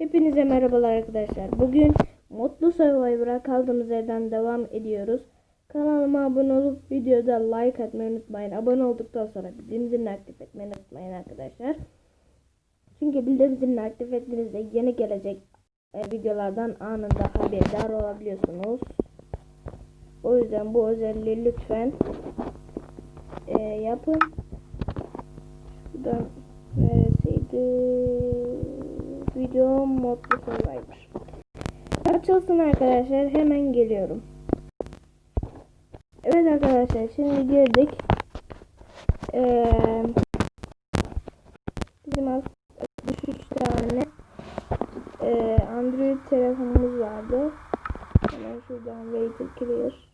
Hepinize merhabalar arkadaşlar. Bugün Mutlu Survivor'a kaldığımız yerden devam ediyoruz. Kanalıma abone olup videoda like atmayı unutmayın. Abone olduktan sonra bildirim zilini aktif etmeyi unutmayın arkadaşlar. Çünkü bildirim zilini aktif ettiğinizde yeni gelecek e, videolardan anında haberdar olabiliyorsunuz. O yüzden bu özelliği lütfen e, yapın. Modlu survivor. Açılsın arkadaşlar. Hemen geliyorum. Evet arkadaşlar şimdi girdik. Ee, bizim aslında 3 tane e, Android telefonumuz vardı. Hemen şuradan Rated Clear.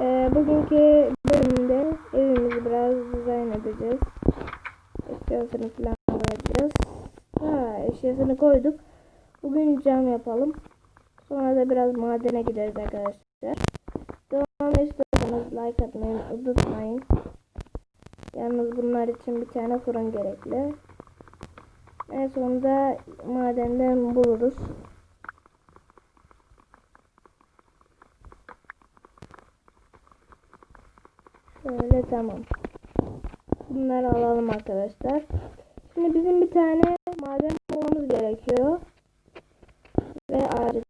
Ee, bugünkü bölümde evimizi biraz dizayn edeceğiz. Koyacağız. Eşyasını koyduk. Bugün cam yapalım. Sonra da biraz madene gideriz arkadaşlar. Devam istiyorsanız like atmayı unutmayın. Yalnız bunlar için bir tane fırın gerekli. En sonunda madenden buluruz. Şöyle tamam. Bunları alalım arkadaşlar. Şimdi bizim bir tane gerekiyor. Ve ayrı.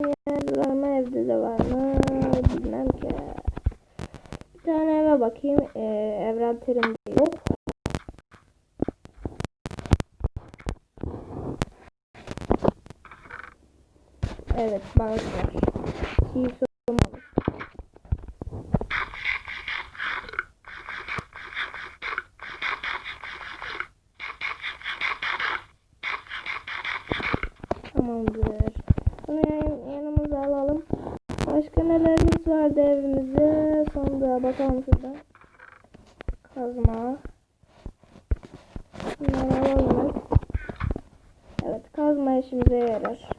Yer var mı evde de var mı bilmem ki. Bir tane eve bakayım. Ee, evrenterimde yok. Evet balık var. Çiğ soğum balık. Tamamdır. Bunu yan- yanımıza alalım. Başka nelerimiz vardı evimizde? Sonunda bakalım şuradan. Kazma. Bunları alalım. Evet kazma işimize yarar.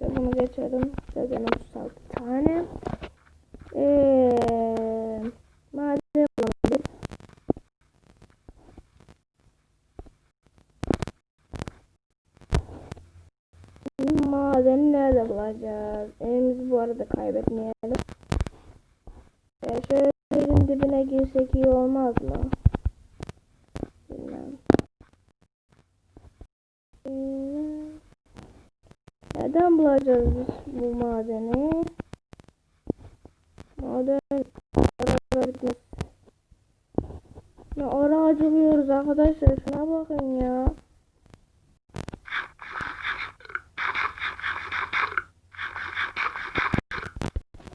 Neyse bunu geçelim. Zaten 36 tane. Eee maden bulamadık. Madeni nerede bulacağız? Evimizi bu arada kaybetmeyelim. E şöyle yerin dibine girsek iyi olmaz mı? Bilmem. Bilmem. Nereden bulacağız biz bu madeni? Maden ara. Ne ara acılıyoruz arkadaşlar şuna bakın ya.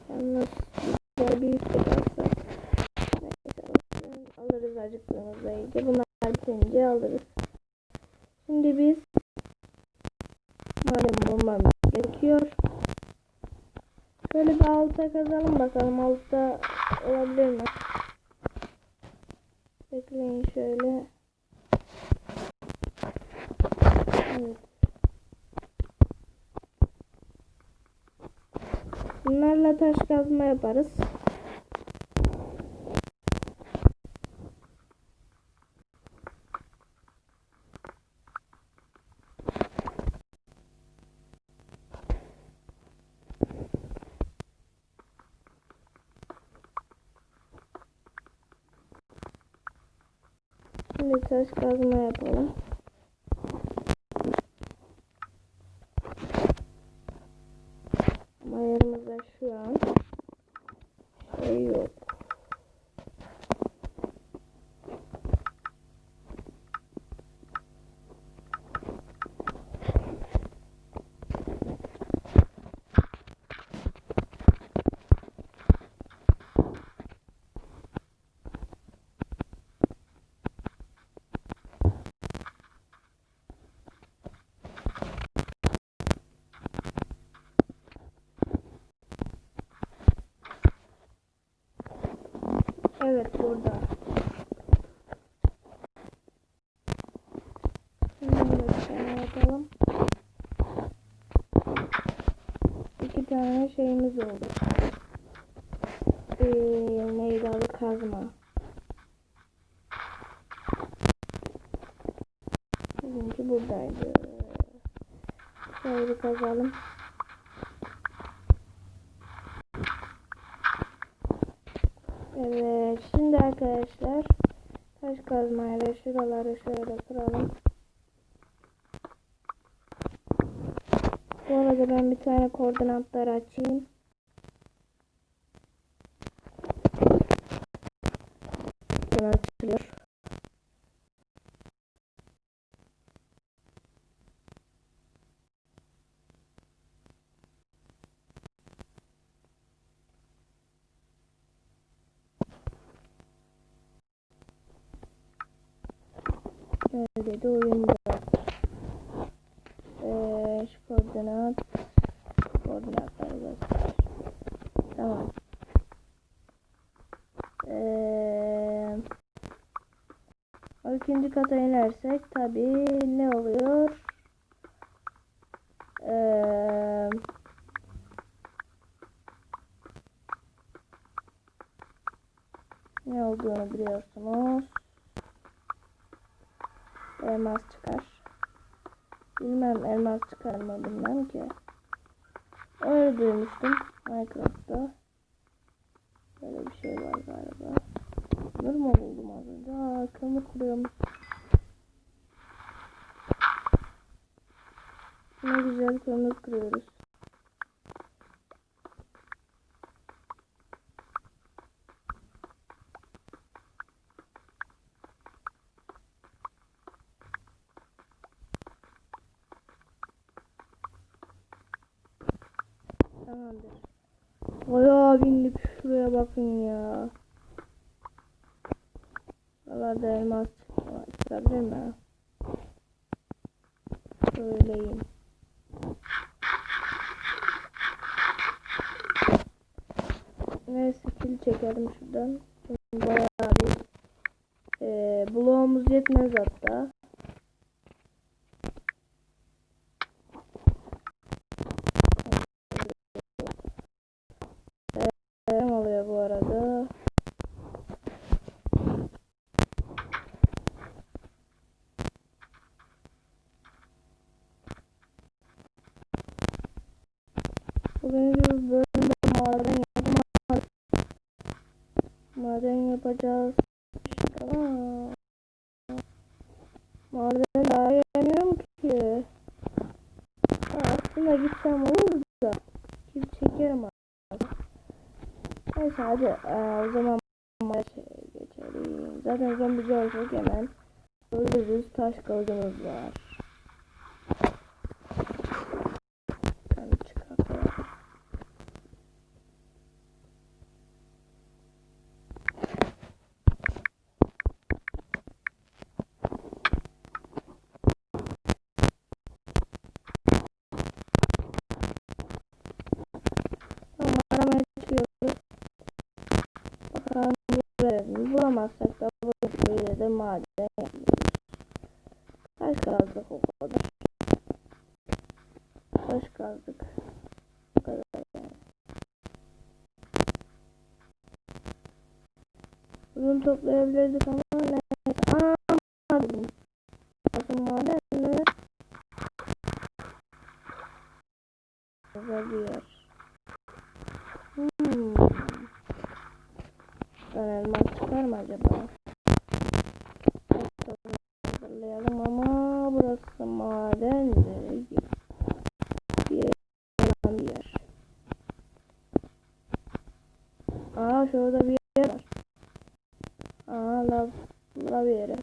Yalnız bir üstte kalsak. Neyse alırız acıktığımızda iyice. Bunlar bitince alırız. Şimdi biz Madem bulmamız gerekiyor. Şöyle bir alta kazalım bakalım altta olabilir mi? Bekleyin şöyle. Evet. Bunlarla taş kazma yaparız. Şimdi taş kazma yapalım. Ama yanımızda şu an şey yok. Evet burada. Şimdi bir tane yapalım. İki tane şeyimiz oldu. Ee, neydi adı kazma. Bizimki buradaydı. Şöyle kazalım. Şimdi arkadaşlar taş kazmayla şuraları şöyle kıralım. Bu arada ben bir tane koordinatlar açayım. Evet. 7 oyunda. Ee, şu koordinat koordinatları göster. Tamam. Ee, 12. kata inersek tabi ne oluyor? Ee, ne olduğunu biliyorsunuz. Elmas çıkar. Bilmem elmas çıkar mı bilmem ki. Öyle duymuştum Minecraft'ta. Böyle bir şey var galiba. Kömür mü buldum az önce? Aa kömür kuruyormuş. Ne güzel kömür kırıyoruz. Tamamdır. Bayağı bindik şuraya bakın ya. Buralarda elmas çıkabilir mi? Söyleyeyim. Ve skill çekelim şuradan. Bayağı bir e, bloğumuz yetmez hatta. Ne oluyor bu arada? Bugünkü bölümde maden yapacağız. Maden yapacağız. Aa, maden daha yemiyorum ki. Ha, aslında gitsem olur da. Gidip çekerim abi. Neyse hadi ee, o zaman maça geçelim. Zaten zombici olacak hemen. Öldürürüz. Taş kılıcımız var. Ben çıkartıyorum. Tamam aramaya çıkıyoruz. Bakalım görelim. Bulamazsak da bu böyle de maden yapıyoruz. Taş kazdık o kadar. Taş kazdık. Bu kadar yani. Bunu toplayabilirdik ama neyse. Aa, maden. Bakın maden mi? Güzel bir yer. Hmm. Ben elmas çıkar mı acaba? Hazırlayalım ama burası maden değil. Bir yer. Bir yer. Aa şurada bir yer var. Aa lav, lav yeri.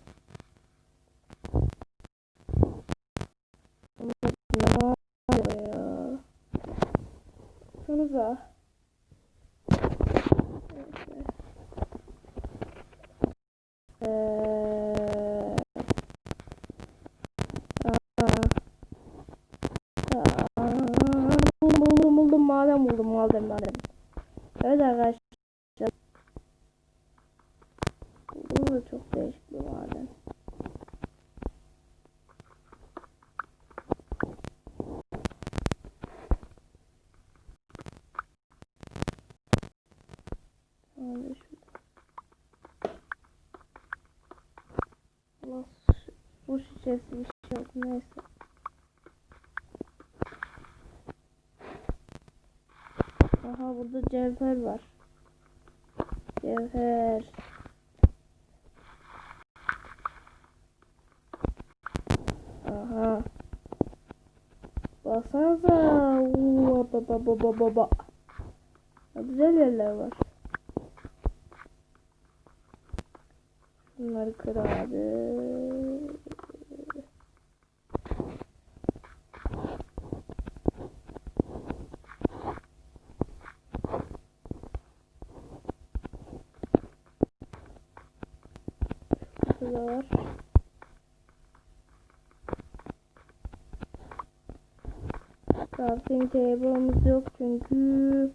Ama Ne oluyor ya? Aa, aa, buldum buldum buldum. Maden buldum maden maden. Evet arkadaşlar. Bu da çok değişik bir maden. Şurada. Allah bu şişesi bir şey. Aha burada cevher var. Cevher. Aha. Baksanıza. Uuu, ba ba ba ba ba ba. Ya Güzel yerler var. Bunları kır abi. Burada. Crafting table'ımız yok çünkü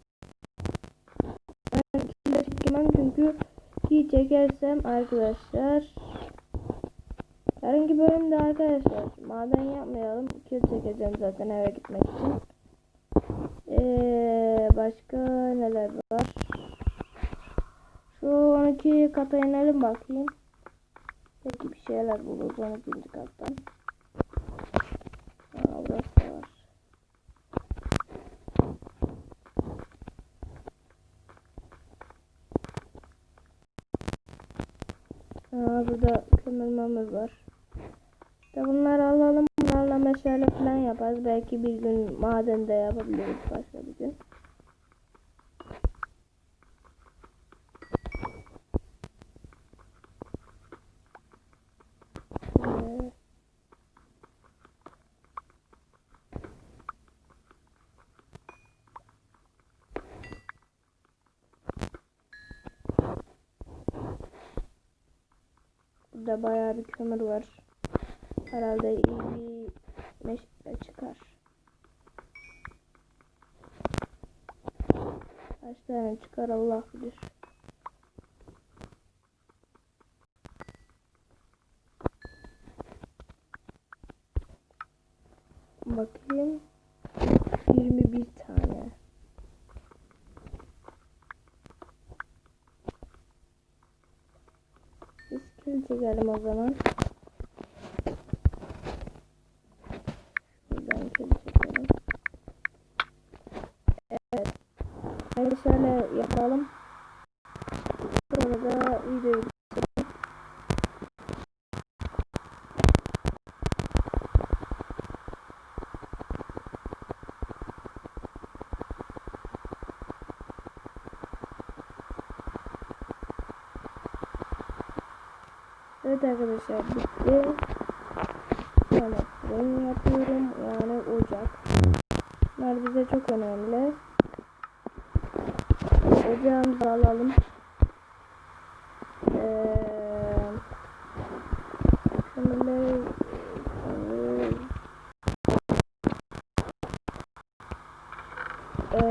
ben çekemem çünkü ki çekersem arkadaşlar. Yarınki bölümde arkadaşlar maden yapmayalım kill çekeceğim zaten eve gitmek için. Ee, başka neler var? Şu 12 kata inelim bakayım. Belki bir şeyler buluruz 12. kattan Aa, burası da var Aa, burada kömür mamur var. İşte bunları alalım. Bunlarla meşale falan yaparız. Belki bir gün madende yapabiliriz başka bir gün. Ee, Burada bayağı bir kömür var. Herhalde iyi bir meşale çıkar. Kaç tane çıkar Allah bilir. Bakayım. 21 tane. Biz kill çekelim o zaman. Şuradan kill çekelim. Evet. Hadi şöyle yapalım. Sonra da videoyu. Evet arkadaşlar bitti. Yani fırın yapıyorum yani ocak. Bunlar bize çok önemli. Ocağımızı alalım. Ee, kömür- Ee,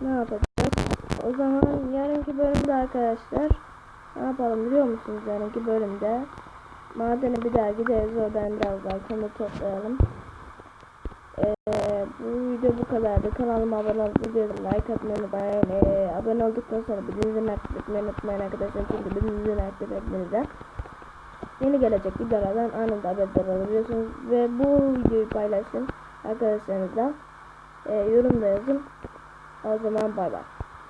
ne yapacağız? O zaman yarınki bölümde arkadaşlar ne yapalım biliyor musunuz yarınki bölümde madene bir daha gideriz oradan biraz daha kömür toplayalım. Video bu kadardı. Kanalıma abone videoda like atmayı. Ee, abone olduktan sonra bildirimleri aktif etmeyi unutmayın arkadaşlar. Çünkü bildirimleri aktif ettiğinizde yeni gelecek videolardan anında haberdar olabiliyorsunuz. Ve bu videoyu paylaşın arkadaşlarınızla. Ee, yorum yazın. O zaman bay bay.